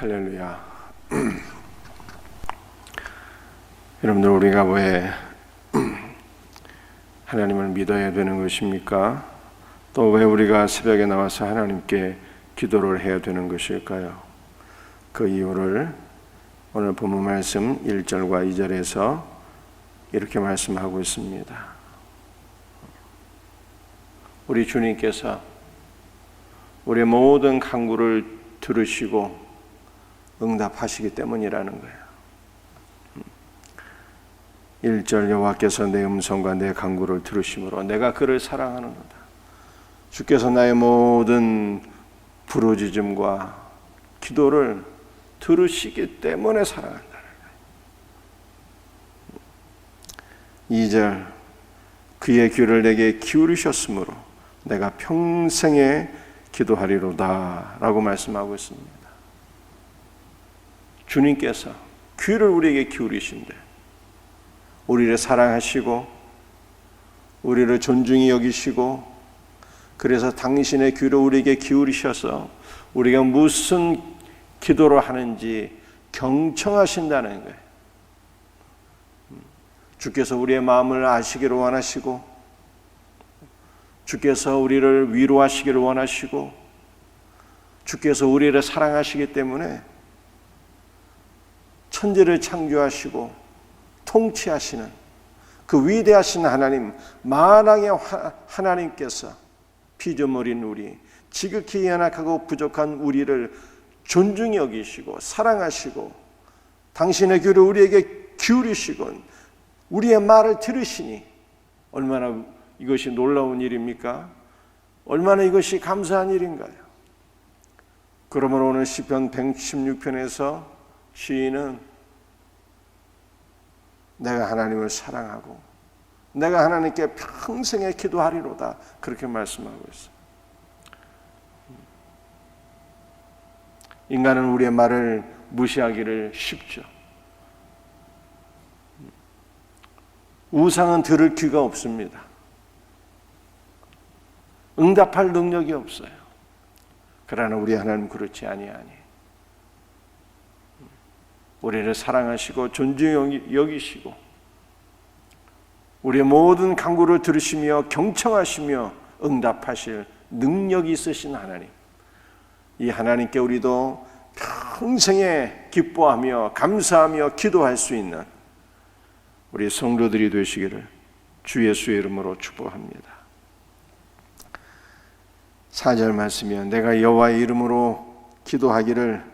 할렐루야. 여러분들 우리가 왜 하나님을 믿어야 되는 것입니까? 또 왜 우리가 새벽에 나와서 하나님께 기도를 해야 되는 것일까요? 그 이유를 오늘 본문 말씀 1절과 2절에서 이렇게 말씀하고 있습니다. 우리 주님께서 우리의 모든 간구를 들으시고 응답하시기 때문이라는 거예요. 1절 여호와께서 내 음성과 내 간구를 들으심으로 내가 그를 사랑하는도다. 주께서 나의 모든 부르짖음과 기도를 들으시기 때문에 사랑한다는 거예요. 2절 그의 귀를 내게 기울이셨으므로 내가 평생에 기도하리로다라고 말씀하고 있습니다. 주님께서 귀를 우리에게 기울이신데 우리를 사랑하시고 우리를 존중히 여기시고 그래서 당신의 귀를 우리에게 기울이셔서 우리가 무슨 기도를 하는지 경청하신다는 거예요. 주께서 우리의 마음을 아시기를 원하시고 주께서 우리를 위로하시기를 원하시고 주께서 우리를 사랑하시기 때문에 천지를 창조하시고 통치하시는 그 위대하신 하나님 만왕의 하나님께서 피조물인 우리 지극히 연약하고 부족한 우리를 존중히 여기시고 사랑하시고 당신의 귀를 우리에게 기울이시고 우리의 말을 들으시니 얼마나 이것이 놀라운 일입니까? 얼마나 이것이 감사한 일인가요? 그러면 오늘 시편 116편에서 시인은 내가 하나님을 사랑하고 내가 하나님께 평생에 기도하리로다 그렇게 말씀하고 있어요. 인간은 우리의 말을 무시하기를 쉽죠. 우상은 들을 귀가 없습니다. 응답할 능력이 없어요. 그러나 우리 하나님 그렇지 아니하니. 우리를 사랑하시고 존중 여기시고 우리의 모든 간구를 들으시며 경청하시며 응답하실 능력이 있으신 하나님. 이 하나님께 우리도 평생에 기뻐하며 감사하며 기도할 수 있는 우리 성도들이 되시기를 주 예수의 이름으로 축복합니다. 4절 말씀이요 내가 여호와의 이름으로 기도하기를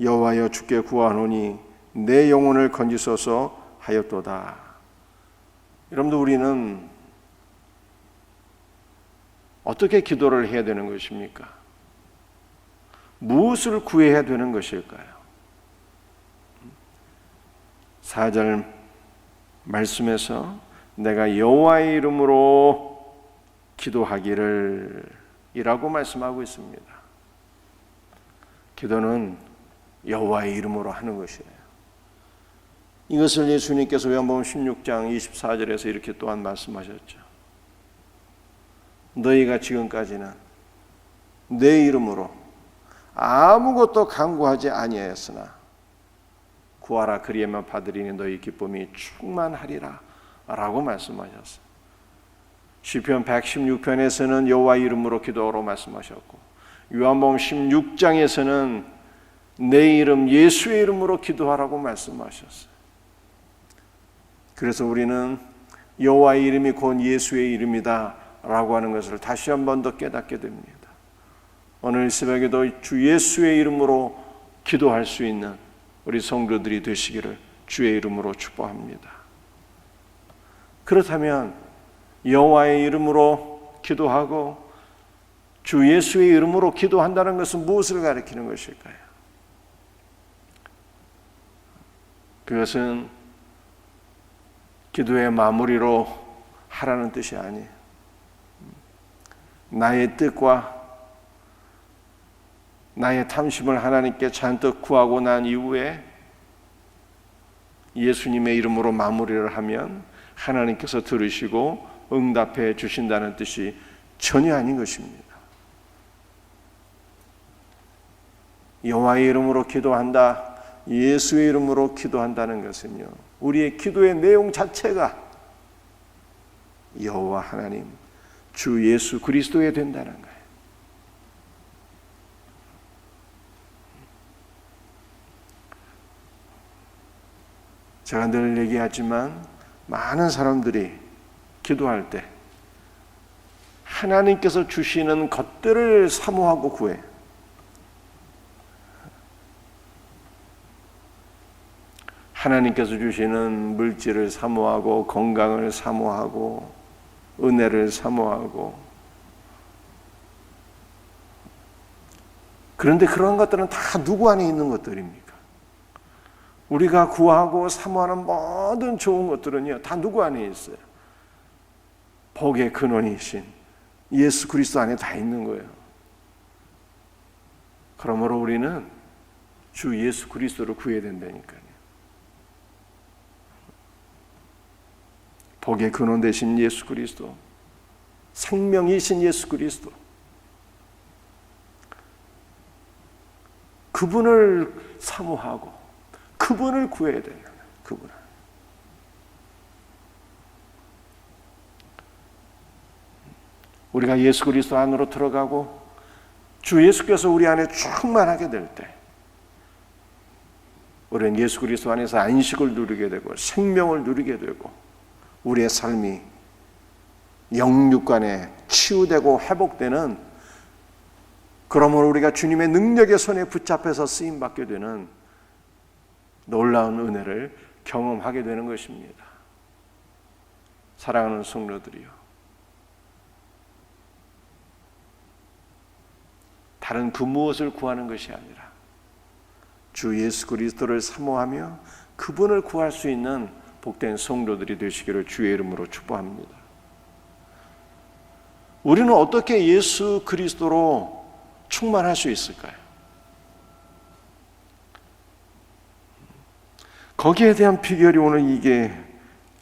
여호와여 주께 구하노니 내 영혼을 건지소서 하였도다. 여러분들 우리는 어떻게 기도를 해야 되는 것입니까? 무엇을 구해야 되는 것일까요? 4절 말씀에서 내가 여호와의 이름으로 기도하기를 이라고 말씀하고 있습니다. 기도는 여호와의 이름으로 하는 것이에요. 이것을 예수님께서 요한복음 16장 24절에서 이렇게 또한 말씀하셨죠. 너희가 지금까지는 내 이름으로 아무것도 강구하지 아니하였으나 구하라 그리하면 받으리니 너희 기쁨이 충만하리라 라고 말씀하셨어요. 시편 116편에서는 여호와 이름으로 기도로 말씀하셨고 요한복음 16장에서는 내 이름 예수의 이름으로 기도하라고 말씀하셨어요. 그래서 우리는 여호와의 이름이 곧 예수의 이름이다라고 하는 것을 다시 한 번 더 깨닫게 됩니다. 오늘 새벽에도 주 예수의 이름으로 기도할 수 있는 우리 성도들이 되시기를 주의 이름으로 축복합니다. 그렇다면 여호와의 이름으로 기도하고 주 예수의 이름으로 기도한다는 것은 무엇을 가리키는 것일까요? 그것은 기도의 마무리로 하라는 뜻이 아니에요. 나의 뜻과 나의 탐심을 하나님께 잔뜩 구하고 난 이후에 예수님의 이름으로 마무리를 하면 하나님께서 들으시고 응답해 주신다는 뜻이 전혀 아닌 것입니다. 여호와의 이름으로 기도한다. 예수의 이름으로 기도한다는 것은요. 우리의 기도의 내용 자체가 여호와 하나님 주 예수 그리스도에 된다는 거예요. 제가 늘 얘기하지만 많은 사람들이 기도할 때 하나님께서 주시는 것들을 사모하고 구해. 하나님께서 주시는 물질을 사모하고 건강을 사모하고 은혜를 사모하고 그런데 그런 것들은 다 누구 안에 있는 것들입니까? 우리가 구하고 사모하는 모든 좋은 것들은요 다 누구 안에 있어요? 복의 근원이신 예수 그리스도 안에 다 있는 거예요. 그러므로 우리는 주 예수 그리스도를 구해야 된다니까요. 복의 근원 되신 예수 그리스도, 생명이신 예수 그리스도, 그분을 사모하고 그분을 구해야 돼요. 그분을. 우리가 예수 그리스도 안으로 들어가고 주 예수께서 우리 안에 충만하게 될 때, 우리는 예수 그리스도 안에서 안식을 누리게 되고 생명을 누리게 되고 우리의 삶이 영육간에 치유되고 회복되는 그러므로 우리가 주님의 능력의 손에 붙잡혀서 쓰임 받게 되는 놀라운 은혜를 경험하게 되는 것입니다. 사랑하는 성도들이요. 다른 그 무엇을 구하는 것이 아니라 주 예수 그리스도를 사모하며 그분을 구할 수 있는 복된 성도들이 되시기를 주의 이름으로 축복합니다. 우리는 어떻게 예수 그리스도로 충만할 수 있을까요? 거기에 대한 비결이 오늘 이게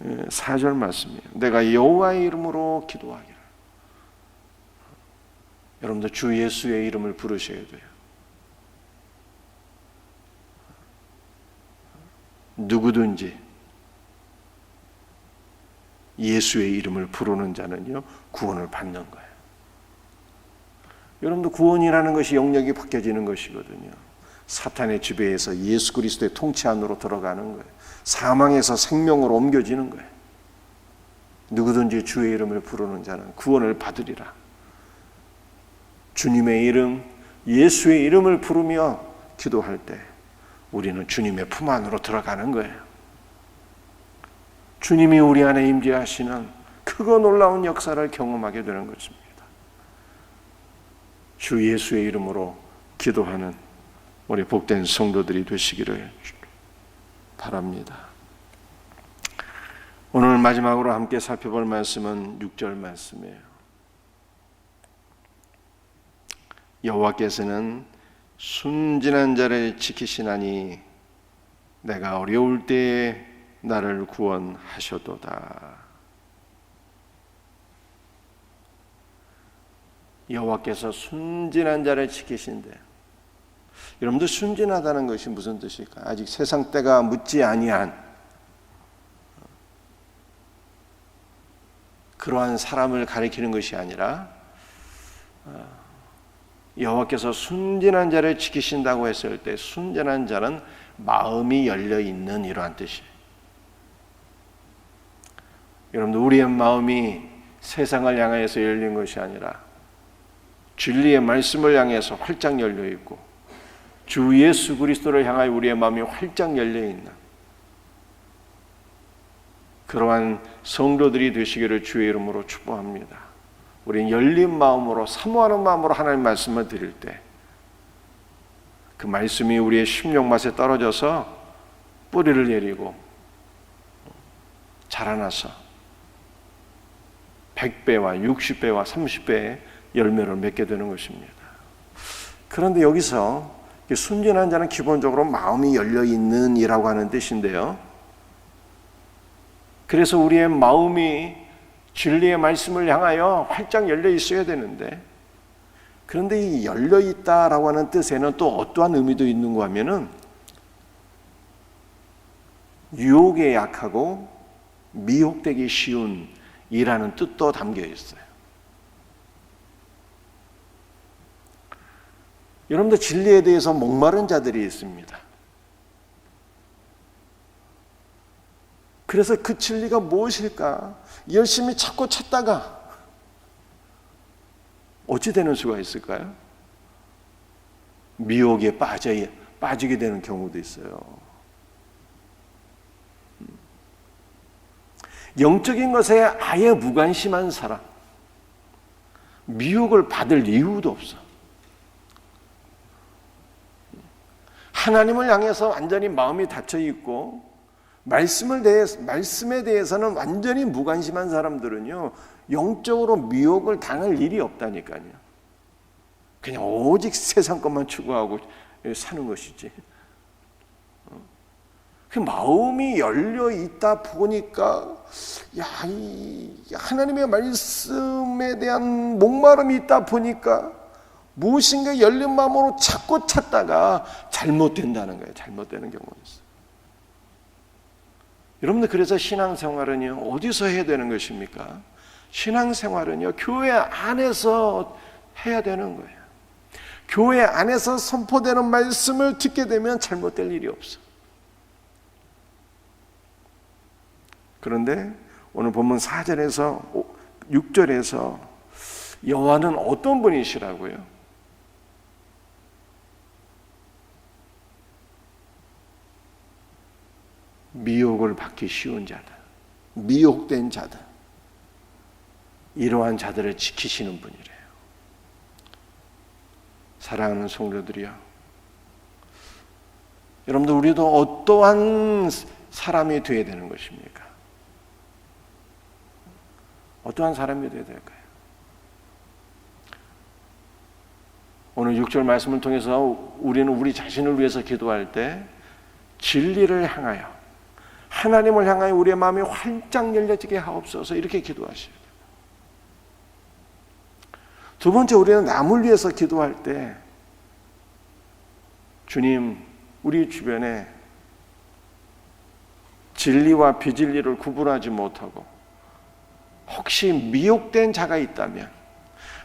4절 말씀이에요. 내가 여호와의 이름으로 기도하기를. 여러분들 주 예수의 이름을 부르셔야 돼요. 누구든지 예수의 이름을 부르는 자는요 구원을 받는 거예요. 여러분도 구원이라는 것이 영역이 바뀌어지는 것이거든요. 사탄의 지배에서 예수 그리스도의 통치 안으로 들어가는 거예요. 사망에서 생명으로 옮겨지는 거예요. 누구든지 주의 이름을 부르는 자는 구원을 받으리라. 주님의 이름, 예수의 이름을 부르며 기도할 때 우리는 주님의 품 안으로 들어가는 거예요. 주님이 우리 안에 임재하시는 크고 놀라운 역사를 경험하게 되는 것입니다. 주 예수의 이름으로 기도하는 우리 복된 성도들이 되시기를 바랍니다. 오늘 마지막으로 함께 살펴볼 말씀은 6절 말씀이에요. 여호와께서는 순진한 자를 지키시나니 내가 어려울 때에 나를 구원하셔도다. 여호와께서 순진한 자를 지키신대. 여러분들 순진하다는 것이 무슨 뜻일까? 아직 세상 때가 묻지 아니한 그러한 사람을 가리키는 것이 아니라 여호와께서 순진한 자를 지키신다고 했을 때 순진한 자는 마음이 열려 있는 이러한 뜻이에요. 여러분들 우리의 마음이 세상을 향해서 열린 것이 아니라 진리의 말씀을 향해서 활짝 열려 있고 주 예수 그리스도를 향하여 우리의 마음이 활짝 열려 있는 그러한 성도들이 되시기를 주의 이름으로 축복합니다. 우리는 열린 마음으로 사모하는 마음으로 하나님 말씀을 드릴 때 그 말씀이 우리의 심령 맛에 떨어져서 뿌리를 내리고 자라나서 100배와 60배와 30배의 열매를 맺게 되는 것입니다. 그런데 여기서 순진한 자는 기본적으로 마음이 열려 있는 이라고 하는 뜻인데요. 그래서 우리의 마음이 진리의 말씀을 향하여 활짝 열려 있어야 되는데 그런데 이 열려 있다라고 하는 뜻에는 또 어떠한 의미도 있는가 하면은 유혹에 약하고 미혹되기 쉬운 이라는 뜻도 담겨 있어요. 여러분들 진리에 대해서 목마른 자들이 있습니다. 그래서 그 진리가 무엇일까? 열심히 찾고 찾다가 어찌 되는 수가 있을까요? 미혹에 빠져 빠지게 되는 경우도 있어요. 영적인 것에 아예 무관심한 사람, 미혹을 받을 이유도 없어. 하나님을 향해서 완전히 마음이 닫혀 있고 말씀을 대해 말씀에 대해서는 완전히 무관심한 사람들은요 영적으로 미혹을 당할 일이 없다니까요. 그냥 오직 세상 것만 추구하고 사는 것이지. 그 마음이 열려 있다 보니까 야, 이 하나님의 말씀에 대한 목마름이 있다 보니까 무엇인가 열린 마음으로 찾고 찾다가 잘못된다는 거예요. 잘못되는 경우가 있어요. 여러분들 그래서 신앙생활은요 어디서 해야 되는 것입니까? 신앙생활은요 교회 안에서 해야 되는 거예요. 교회 안에서 선포되는 말씀을 듣게 되면 잘못될 일이 없어. 그런데 오늘 본문 4절에서 6절에서 여호와는 어떤 분이시라고요? 미혹을 받기 쉬운 자들, 미혹된 자들, 이러한 자들을 지키시는 분이래요. 사랑하는 성도들이요. 여러분들 우리도 어떠한 사람이 되어야 되는 것입니까? 어떠한 사람이 되어야 될까요? 오늘 6절 말씀을 통해서 우리는 우리 자신을 위해서 기도할 때 진리를 향하여 하나님을 향하여 우리의 마음이 활짝 열려지게 하옵소서 이렇게 기도하셔야 돼요. 두 번째 우리는 남을 위해서 기도할 때 주님 우리 주변에 진리와 비진리를 구분하지 못하고 혹시 미혹된 자가 있다면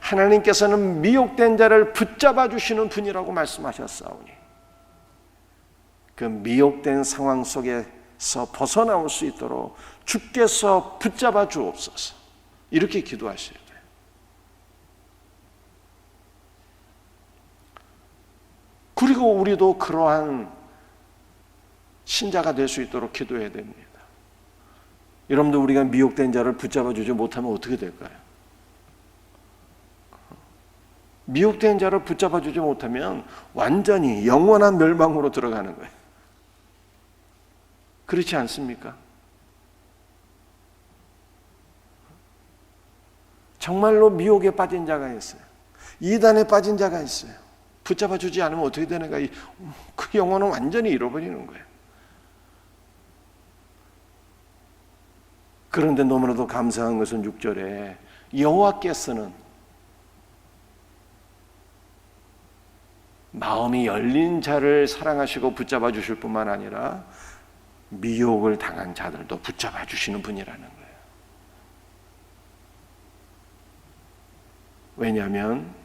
하나님께서는 미혹된 자를 붙잡아 주시는 분이라고 말씀하셨사오니 그 미혹된 상황 속에서 벗어나올 수 있도록 주께서 붙잡아 주옵소서 이렇게 기도하셔야 돼요. 그리고 우리도 그러한 신자가 될 수 있도록 기도해야 됩니다. 여러분들 우리가 미혹된 자를 붙잡아 주지 못하면 어떻게 될까요? 미혹된 자를 붙잡아 주지 못하면 완전히 영원한 멸망으로 들어가는 거예요. 그렇지 않습니까? 정말로 미혹에 빠진 자가 있어요. 이단에 빠진 자가 있어요. 붙잡아 주지 않으면 어떻게 되는가? 그 영혼은 완전히 잃어버리는 거예요. 그런데 너무나도 감사한 것은 6절에 여호와께서는 마음이 열린 자를 사랑하시고 붙잡아 주실 뿐만 아니라 미혹을 당한 자들도 붙잡아 주시는 분이라는 거예요. 왜냐하면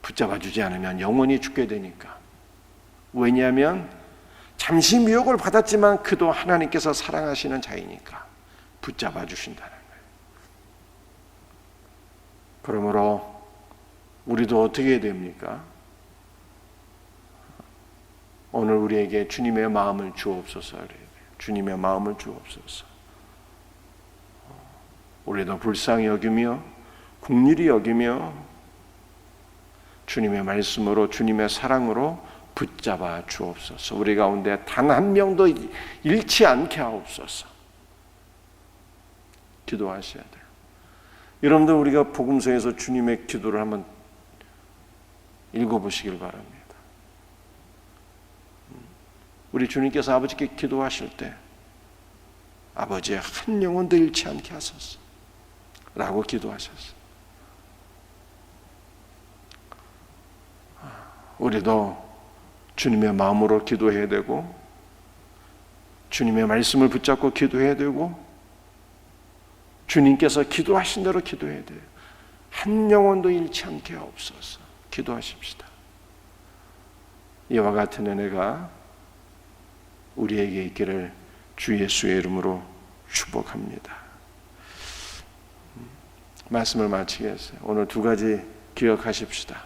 붙잡아 주지 않으면 영원히 죽게 되니까. 왜냐하면 잠시 미혹을 받았지만 그도 하나님께서 사랑하시는 자이니까 붙잡아 주신다는 거예요. 그러므로 우리도 어떻게 됩니까? 오늘 우리에게 주님의 마음을 주옵소서. 주님의 마음을 주옵소서. 우리도 불쌍히 여기며 국률이 여기며 주님의 말씀으로 주님의 사랑으로 붙잡아 주옵소서. 우리 가운데 단 한 명도 잃지 않게 하옵소서. 기도하셔야 돼요. 여러분들 우리가 복음서에서 주님의 기도를 한번 읽어보시길 바랍니다. 우리 주님께서 아버지께 기도하실 때 아버지의 한 영혼도 잃지 않게 하소서 라고 기도하셨어요. 우리도 주님의 마음으로 기도해야 되고 주님의 말씀을 붙잡고 기도해야 되고 주님께서 기도하신 대로 기도해야 돼요. 한 영혼도 잃지 않게 없어서 기도하십시다. 이와 같은 은혜가 우리에게 있기를 주 예수의 이름으로 축복합니다. 말씀을 마치겠어요. 오늘 두 가지 기억하십시다.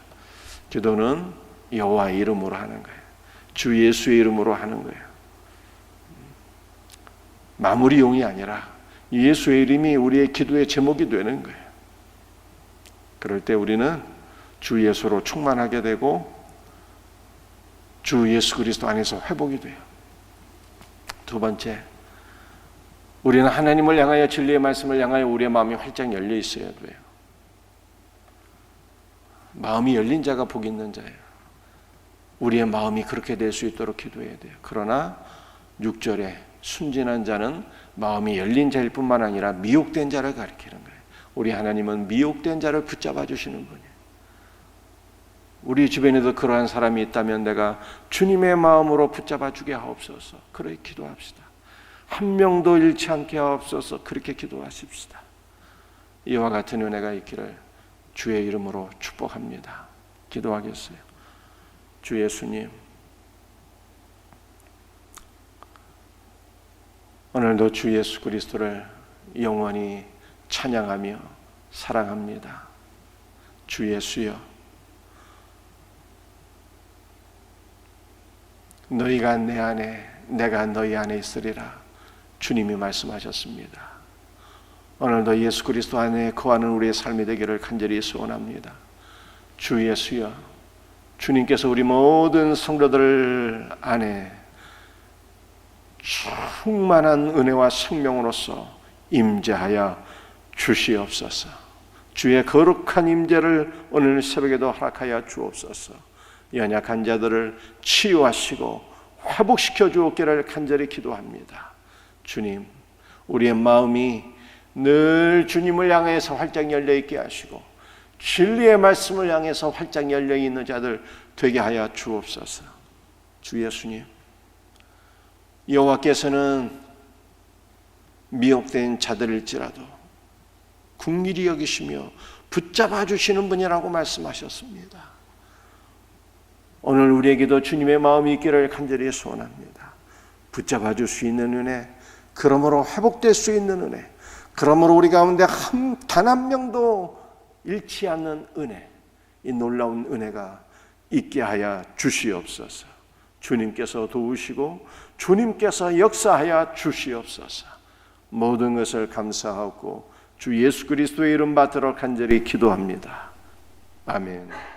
기도는 여호와 이름으로 하는 거예요. 주 예수의 이름으로 하는 거예요. 마무리용이 아니라 예수의 이름이 우리의 기도의 제목이 되는 거예요. 그럴 때 우리는 주 예수로 충만하게 되고 주 예수 그리스도 안에서 회복이 돼요. 두 번째, 우리는 하나님을 향하여 진리의 말씀을 향하여 우리의 마음이 활짝 열려 있어야 돼요. 마음이 열린 자가 복 있는 자예요. 우리의 마음이 그렇게 될 수 있도록 기도해야 돼요. 그러나 6절에 순진한 자는 마음이 열린 자일 뿐만 아니라 미혹된 자를 가리키는 거예요. 우리 하나님은 미혹된 자를 붙잡아 주시는 분이에요. 우리 주변에도 그러한 사람이 있다면 내가 주님의 마음으로 붙잡아 주게 하옵소서. 그렇게 기도합시다. 한 명도 잃지 않게 하옵소서. 그렇게 기도하십시다. 이와 같은 은혜가 있기를 주의 이름으로 축복합니다. 기도하겠어요. 주 예수님, 오늘도 주 예수 그리스도를 영원히 찬양하며 사랑합니다. 주 예수여, 너희가 내 안에, 내가 너희 안에 있으리라. 주님이 말씀하셨습니다. 오늘도 예수 그리스도 안에 거하는 우리의 삶이 되기를 간절히 소원합니다. 주 예수여, 주님께서 우리 모든 성도들 안에 충만한 은혜와 생명으로서 임재하여 주시옵소서. 주의 거룩한 임재를 오늘 새벽에도 허락하여 주옵소서. 연약한 자들을 치유하시고 회복시켜 주옵기를 간절히 기도합니다. 주님, 우리의 마음이 늘 주님을 향해서 활짝 열려 있게 하시고 진리의 말씀을 향해서 활짝 열려 있는 자들 되게 하여 주옵소서. 주 예수님, 여호와께서는 미혹된 자들일지라도 궁일이 여기시며 붙잡아 주시는 분이라고 말씀하셨습니다. 오늘 우리에게도 주님의 마음이 있기를 간절히 소원합니다. 붙잡아 줄 수 있는 은혜, 그러므로 회복될 수 있는 은혜, 그러므로 우리 가운데 단 한 명도 잃지 않는 은혜, 이 놀라운 은혜가 있게 하여 주시옵소서. 주님께서 도우시고 주님께서 역사하여 주시옵소서. 모든 것을 감사하고 주 예수 그리스도의 이름 받들어 간절히 기도합니다. 아멘.